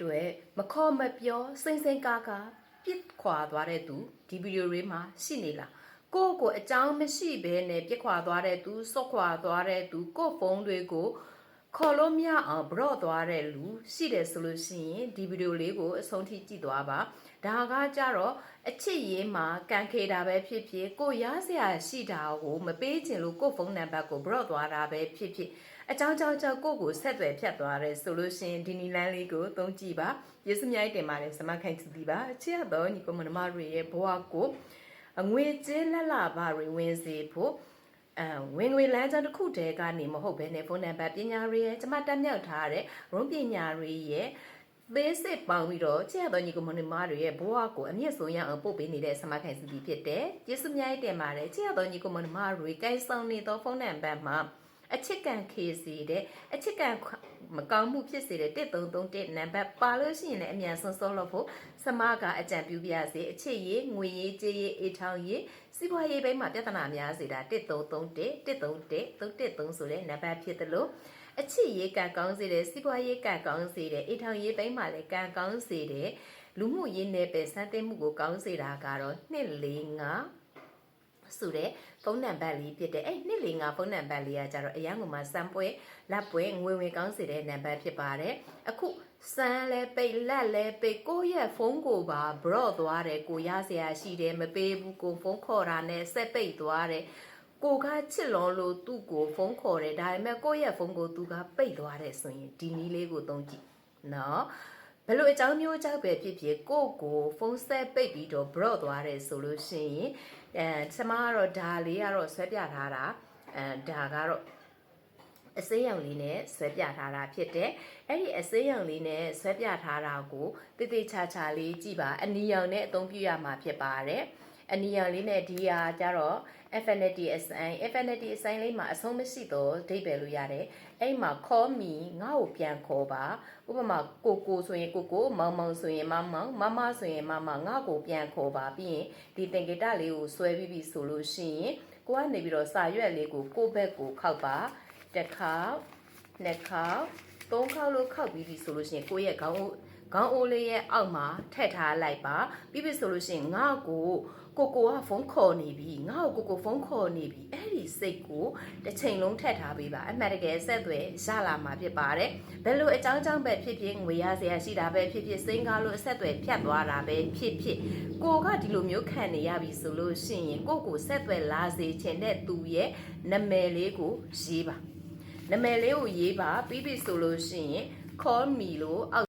အတွက်မခေါ်မပြောစိမ့်စိမ့်ကားကားပြစ်ခွာသွားတဲ့သူဒီဗီဒီယိုလေးမှာရှိနေလားကိုယ့်ကိုအကြောင်းမရှိဘဲနဲ့ပြစ်ခွာသွားတဲ့သူစော့ခွာသွားတဲ့သူကိုယ့်ဖုန်းတွေကို ခေါ်လို့မရအောင်ဘရော့သွားတဲ့လူရှိတယ်ဆိုလို့ရှိရင်ဒီဗီဒီယိုလေးကိုအဆုံးထိကြည့်သွားပါဒါကကြတော့အချစ်ရေးမှာကန်ခေတာပဲဖြစ်ဖြစ်ကိုရစရာရှိတာကိုမပေးချင်လို့ကိုယ့်ဖုန်းနံပါတ်ကိုဘရော့သွားတာပဲဖြစ်ဖြစ်အကြောင်းကြောင့်ကြောင့်ကိုယ့်ကိုဆက်သွယ်ဖြတ်သွားတယ်ဆိုလို့ရှရင်ဒီနီလန်းလေးကိုသုံးကြည့်ပါယေစုမြိုက်တင်ပါတယ်စမခိုင်သူဒီပါအချစ်ရတော့ညီကမနမတွေရဲ့ဘဝကိုအငွေကြေးလက်လာပါတွေဝင်စေဖို့ အဝင်ငွေလမ်းကြောင်းတစ်ခုတည်းကနေမဟုတ်ဘဲနဲ့ဖုန်းနံပါတ်ပညာတွေရဲ့ကျမတက်မြောက်ထားတဲ့ရုံးပညာတွေရဲ့ basic ပေါင်းပြီးတော့ချစ်ရတော့ညီကမနမတွေရဲ့ဘဝကိုအမြင့်ဆုံးရအောင်ပို့ပေးနေတဲ့စမခိုင်သူဒီဖြစ်တယ်ယေစုမြိုက်တင်ပါတယ်ချစ်ရတော့ညီကမနမတွေကိုင်ဆောင်နေသောဖုန်းနံပါတ်မှာ အချစ်ကန်ခေစီတဲ့အချစ်ကန်မကောင်းမှုဖြစ်စေတဲ့1331နံပါတ်ပါလို့ရှိရင်လည်းအမြန်ဆုံးဆုံးလို့ဖို့စမကအကြံပြုပြရစေအချစ်ရေးငွေရေးကြေးရေးအေးထောင်ရေးစီးပွားရေးဘိုင်းမှာပြဿနာများစေတာ1331 131 313ဆိုတဲ့နံပါတ်ဖြစ်တယ်လို့အချစ်ရေးကံကောင်းစေတဲ့စီးပွားရေးကံကောင်းစေတဲ့အေးထောင်ရေးဘိုင်းမှာလည်းကံကောင်းစေတဲ့လူမှုရေးနယ်ပယ်စမ်းသပ်မှုကိုကောင်းစေတာကတော့245 ဆိုတဲ့ဖုန်းနံပါတ်လေးဖြစ်တဲ့အဲ့245ဖုန်းနံပါတ်လေးကကြတော့အရန်ကမှစံပွဲလက်ပွဲငွေဝင်ကောင်းစေတဲ့နံပါတ်ဖြစ်ပါတယ်အခုစမ်းလဲပိတ်လက်လဲပိတ်ကိုယ့်ရဲ့ဖုန်းကိုပါ brought သွားတယ်ကိုရစရာရှိတယ်မပေးဘူးကိုဖုန်းခေါ်တာနဲ့ဆက်ပိတ်သွားတယ်ကိုကချစ်လွန်လို့သူ့ကိုဖုန်းခေါ်တယ်ဒါပေမဲ့ကိုယ့်ရဲ့ဖုန်းကိုသူကပိတ်သွားတယ်ဆိုရင်ဒီနည်းလေးကိုသုံးကြည့်နော် ဘယ်လိုအကြောင်းမျိုးကြောင့်ပဲဖြစ်ဖြစ်ကိုယ့်ကိုဖုန်းဆက်ပိတ်ပြီးတော့ brought သွားတယ်ဆိုလို့ရှိရင်အဲကျမကတော့ဒါလေးကတော့ဆွဲပြထားတာအဲဒါကတော့အစိမ်းရောင်လေးနဲ့ဆွဲပြထားတာဖြစ်တယ်အဲ့ဒီအစိမ်းရောင်လေးနဲ့ဆွဲပြထားတာကိုတိတိချာချာလေးကြည့်ပါအနီရောင်နဲ့အသုံးပြုရမှာဖြစ်ပါတယ် အနီရောင်လေးနဲ့ဒီဟာကျတော့ affinity assign affinity assign လေးမှာအဆုံးမရှိတော့ဒိတ်ပဲလို့ရတယ်အဲ့မှာ call me ငါ့ကိုပြန်ခေါ်ပါဥပမာကိုကိုဆိုရင်ကိုကိုမောင်မောင်ဆိုရင်မောင်မောင်မမဆိုရင်မမငါ့ကိုပြန်ခေါ်ပါပြီးရင်ဒီသင်္ကေတလေးကိုဆွဲပြီးပြီဆိုလို့ရှိရင်ကိုကနေပြီးတော့စာရွက်လေးကိုကိုဘက်ကိုခောက်ပါတစ်ခေါက်နှစ်ခေါက်သုံးခေါက်လို့ခောက်ပြီးပြီဆိုလို့ရှိရင်ကိုရဲ့ခေါင်း ခေါင်းအိုးလေးရဲ့အောက်မှာထည့်ထားလိုက်ပါပြီးပြီဆိုလို့ရှိရင်ငါ့ကိုကိုကိုကဖုန်းခေါ်နေပြီငါ့ကိုကိုကိုဖုန်းခေါ်နေပြီအဲ့ဒီစိတ်ကိုတစ်ချိန်လုံးထည့်ထားပေးပါအမှန်တကယ်ဆက်သွယ်ရလာမှာဖြစ်ပါတယ်ဘယ်လိုအကြောင်းကြောင့်ပဲဖြစ်ဖြစ်ငွေရစရာရှိတာပဲဖြစ်ဖြစ်စိန်ကားလို့အဆက်အသွယ်ဖြတ်သွားတာပဲဖြစ်ဖြစ်ကိုကဒီလိုမျိုးခံနေရပြီဆိုလို့ရှိရင်ကိုကိုဆက်သွယ်လာစေချင်တဲ့သူရဲ့နာမည်လေးကိုရေးပါနာမည်လေးကိုရေးပါပြီးပြီဆိုလို့ရှိရင် call me လို့အောက်